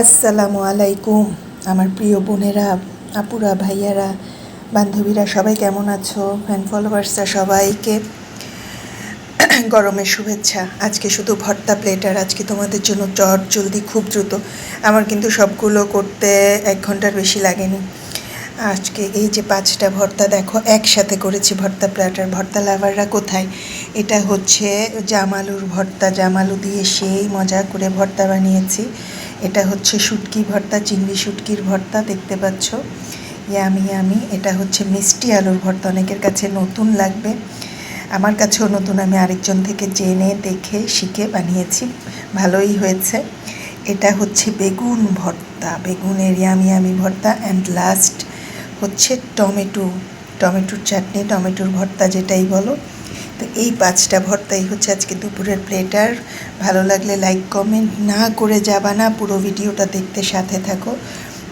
আসসালামু আলাইকুম, আমার প্রিয় বোনেরা, আপুরা, ভাইয়ারা, বান্ধবীরা, সবাই কেমন আছো? ফ্যান ফলোয়ার্সরা সবাইকে গরমের শুভেচ্ছা। আজকে শুধু ভর্তা প্লেটার আজকে তোমাদের জন্য চট জলদি খুব দ্রুত। আমার কিন্তু সবগুলো করতে এক ঘণ্টার বেশি লাগেনি। আজকে এই যে পাঁচটা ভর্তা, দেখো, একসাথে করেছি ভর্তা প্ল্যাটার ভর্তা লাভাররা কোথায়? এটা হচ্ছে জামালুর ভর্তা। জামালু দিয়ে সেই মজা করে ভর্তা বানিয়েছি। এটা হচ্ছে শুটকি ভর্তা, চিংড়ি শুটকির ভর্তা, দেখতে পাচ্ছ? ইয়ামি ইয়ামি, এটা হচ্ছে মিষ্টি আলুর ভর্তা, অনেকের কাছে নতুন লাগবে। আমার কাছেও নতুন, আমি আরেকজন থেকে জেনে, দেখে, শিখে বানিয়েছি। ভালোই হয়েছে। এটা হচ্ছে বেগুন ভর্তা, বেগুনের ইয়ামি ইয়ামি ভর্তা অ্যান্ড লাস্ট হচ্ছে টমেটো। টমেটোর চাটনি, টমেটোর ভর্তা যেটাই বলো। তো এই পাঁচটা ভর্তাই হচ্ছে আজকে দুপুরের প্লেটার ভালো লাগলে লাইক কমেন্ট না করে যাবা না, পুরো ভিডিওটা দেখতে সাথে থাকো।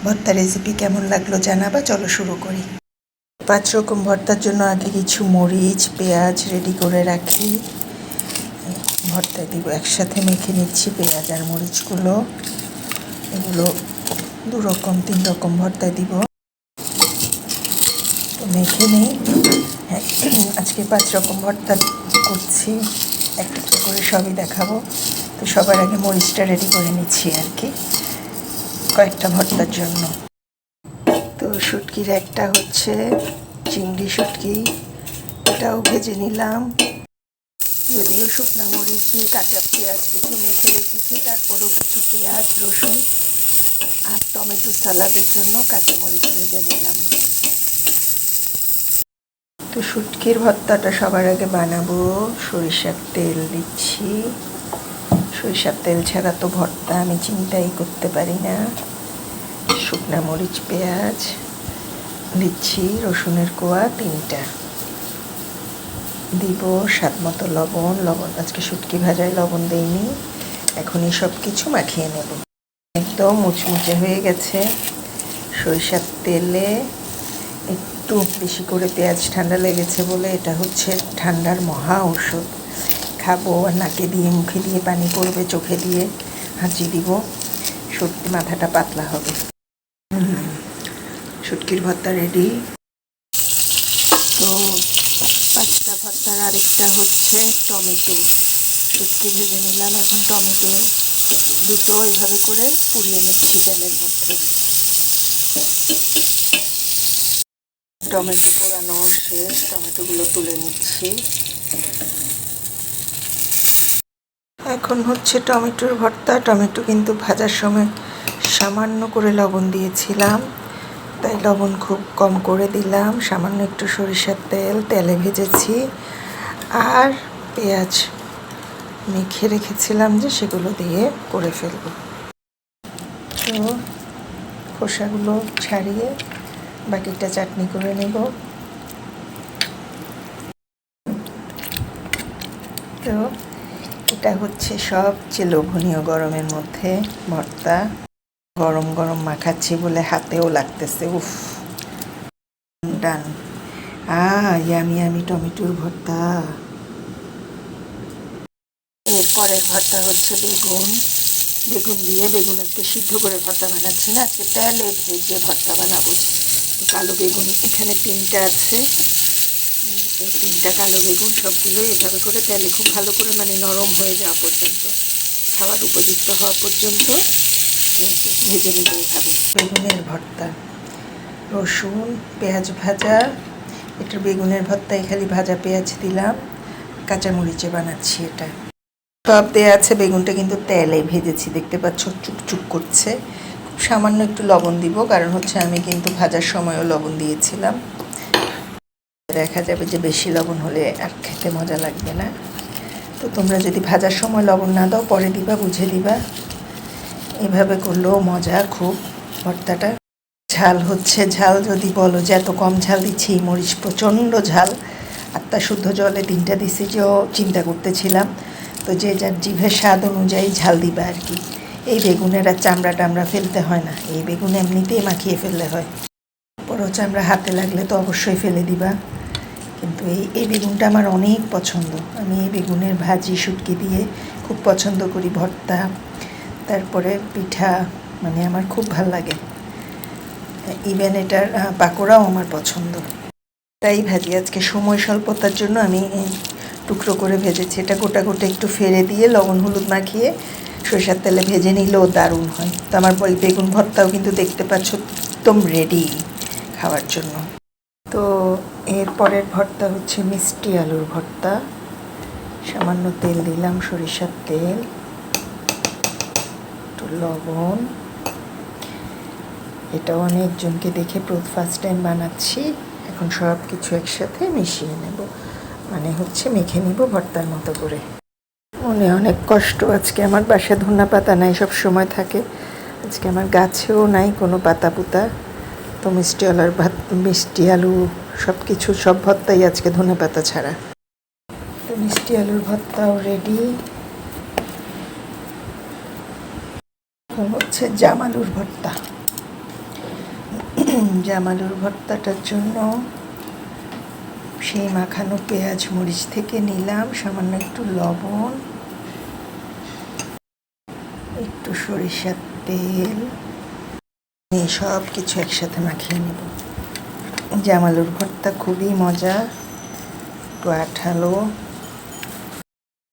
ভর্তা রেসিপি কেমন লাগল জানাবা, চলো শুরু করি। পাঁচ রকম ভর্তার জন্য আগে কিছু মরিচ, পেঁয়াজ রেডি করে রাখি। ভর্তা দিব একসাথে মেখে নিচ্ছি, পেঁয়াজ আর মরিচগুলো। এগুলো দু রকম, তিন রকম ভর্তা দিব। তো মেখে নিই। আজকে পাঁচ রকম ভর্তা করছি, একটা করে সবই দেখাবো। তো সবার আগে মরিচটা রেডি করে নিচ্ছি আর কি, কয়েকটা ভর্তার জন্য। তো শুটকির একটা হচ্ছে চিংড়ি শুটকি, এটাও ভেজে নিলাম। যদিও শুকনা মরিচ দিয়ে কাঁচা পেঁয়াজ কিছু মেখে রেখেছি, তারপরেও কিছু পেঁয়াজ, রসুন আর টমেটো সালাদের জন্য কাঁচা মরিচ ভেজে নিলাম। তো শুটকির ভর্তাটা সবার আগে বানাবো। সরিষার তেল দিচ্ছি। সরিষার তেল ছাড়া তো ভর্তা আমি চিন্তাই করতে পারি না। শুকনা মরিচ, পেঁয়াজ দিচ্ছি রসুনের কোয়া তিনটা। দিব স্বাদ মতো লবণ। লবণ, আজকে শুটকি ভাজায় লবণ দেইনি। এখনই সব কিছু মাখিয়ে নেব। একদম মুচমুচে হয়ে গেছে। সরিষার তেলে একটু বেশি করে পেঁয়াজ ঠান্ডা লেগেছে বলে এটা হচ্ছে ঠান্ডার মহা ঔষধ। খাব আর নাকে দিয়ে, মুখে দিয়ে, পানি পড়বে, চোখে দিয়ে হাঁচি দিব। সত্যি মাথাটা পাতলা হবে। শুটকির ভর্তা রেডি তো পাঁচটা ভর্তার আরেকটা হচ্ছে টমেটো। শুটকি ভেজে নিলাম। এখন টমেটো দুটো এভাবে করে পুড়িয়ে নিচ্ছি তেলের মধ্যে। টমেটো পোড়ানো শেষ, টমেটোগুলো তুলে নিচ্ছি। এখন হচ্ছে টমেটোর ভর্তা। টমেটো কিন্তু ভাজার সময় সামান্য করে লবণ দিয়েছিলাম, তাই লবণ খুব কম করে দিলাম। সামান্য একটু সরিষার তেল, তেলে ভেজেছি। আর পেঁয়াজ মেখে রেখেছিলাম যে সেগুলো দিয়ে করে ফেলব। তো খোসাগুলো ছাড়িয়ে বাকিটা চাটনি করে নেব। তো এটা হচ্ছে সবচেয়ে লোভনীয় গরমের মধ্যে ভর্তা। গরম গরম মাখাচ্ছি বলে হাতেও লাগতেছে, উফ। ডান। আ, ইয়ামি ইয়ামি টমেটোর ভর্তা। এরপরের ভর্তা হচ্ছে বেগুন। বেগুন দিয়ে বেগুন আজকে সিদ্ধ করে ভর্তা বানাচ্ছি না, আজকে তেলে ভেজে ভর্তা বানাবো। কালো বেগুন এখানে তিনটা আছে। এই তিনটা কালো বেগুন সবগুলো এভাবে করে তেলে খুব ভালো করে মানে নরম হয়ে যাওয়া পর্যন্ত, খাওয়ার উপযুক্ত হওয়া পর্যন্ত ভেজে নেবে এভাবে। বেগুনের ভর্তা, রসুন, পেঁয়াজ ভাজা এটা বেগুনের ভর্তায় খালি ভাজা পেঁয়াজ দিলাম, কাঁচামরিচে বানাচ্ছি এটা। সব দেওয়া আছে, বেগুনটা কিন্তু তেলে ভেজেছি, দেখতে পাচ্ছ, চুকচুক করছে। সামান্য একটু লবণ দিব, কারণ হচ্ছে আমি কিন্তু ভাজার সময়ও লবণ দিয়েছিলাম। দেখা যাবে যে বেশি লবণ হলে আর খেতে মজা লাগবে না। তো তোমরা যদি ভাজার সময় লবণ না দাও, পরে দিবা, বুঝে দিবা। এভাবে করলেও মজা খুব ভর্তাটা। ঝাল হচ্ছে ঝাল, যদি বলো যে এত কম ঝাল দিচ্ছি, মরিচ প্রচণ্ড ঝাল। আত্মা শুদ্ধ জলে তিনটা দিছি, যে চিন্তা করতেছিলাম। তো যে যার জিভের স্বাদ অনুযায়ী ঝাল দিবা আর কি। এই বেগুনের আর চামড়া টামড়া ফেলতে হয় না। এই বেগুন এমনিতেই মাখিয়ে ফেললে হয়। বড় চামড়া হাতে লাগলে তো অবশ্যই ফেলে দিবা। কিন্তু এই এই বেগুনটা আমার অনেক পছন্দ। আমি এই বেগুনের ভাজি, শুটকি দিয়ে খুব পছন্দ করি ভর্তা, তারপরে পিঠা মানে আমার খুব ভালো লাগে। ইভেন এটার পাকোড়াও আমার পছন্দ। তাই ভাজি। আজকে সময় স্বল্পতার জন্য আমি টুকরো করে ভেজেছি। এটা গোটা গোটা একটু ফেলে দিয়ে লবণ হলুদ মাখিয়ে সরিষার তেলে ভেজে নিলেও দারুণ হয়। তো আমার বেগুন ভর্তাও কিন্তু দেখতে পাচ্ছ একদম রেডি খাওয়ার জন্য। তো এর পরের ভর্তা হচ্ছে মিষ্টি আলুর ভর্তা। সামান্য তেল দিলাম সরিষার তেল। একটু লবণ। এটা অনেকজনকে দেখে ফার্স্ট টাইম বানাচ্ছি। এখন সব কিছু একসাথে মিশিয়ে নেব। মানে হচ্ছে মেখে নিব ভর্তার মতো করে। মনে অনেক কষ্ট। আজকে আমার বাসায় ধনা পাতা নাই, সব সময় থাকে। আজকে আমার গাছেও নাই কোনো পাতা পুতা তো মিষ্টি আলুর ভাত, মিষ্টি আলু সব কিছু সব ভর্তাই আজকে ধনে পাতা ছাড়া। তো মিষ্টি আলুর ভর্তাও রেডি হচ্ছে জামালুর ভর্তা। জামালুর ভর্তাটার জন্য সেই মাখানো পেঁয়াজ মরিচ থেকে নিলাম, সামান্য একটু লবণ একটু সরিষার তেল। নিয়ে সব কিছু একসাথে মাখিয়ে নেব। জামালুর ভর্তা, খুবই মজা। একটু আঠালো।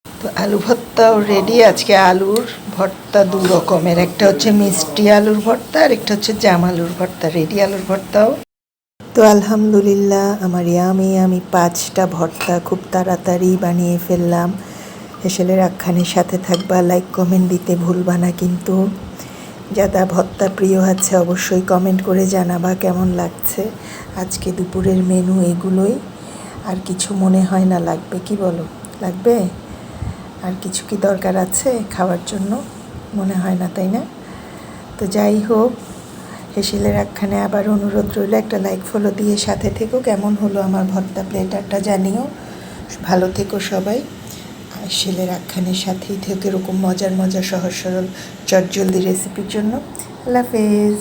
তো আলু ভর্তাও রেডি আজকে আলুর ভর্তা দু রকমের। একটা হচ্ছে মিষ্টি আলুর ভর্তা আর একটা হচ্ছে জাম আলুর ভর্তা। রেডি আলুর ভর্তাও। তো আলহামদুলিল্লাহ আমার ইয়ামি আমি পাঁচটা ভর্তা খুব তাড়াতাড়ি বানিয়ে ফেললাম। হেসেলের আখ্যানের সাথে থাকবা লাইক কমেন্ট দিতে ভুলবা না কিন্তু। যারা ভর্তা প্রিয় আছে, অবশ্যই কমেন্ট করে জানাবা কেমন লাগছে। আজকে দুপুরের মেনু এগুলোই। আর কিছু মনে হয় না, লাগবে কি বলো? লাগবে? আর কিছু কি দরকার আছে খাওয়ার জন্য? মনে হয় না, তাই না? তো যাই হোক, হেসেলের একখানে আবার অনুরোধ রইল, একটা লাইক ফলো দিয়ে সাথে থেকো। কেমন হলো আমার ভর্তা প্লেটারটা জানিও। ভালো থেকো সবাই। আর আখ্যানের সাথেই থেকে। এরকম মজার মজার সহজ সরল চটজলদি রেসিপির জন্য। আল্লাহ হাফেজ।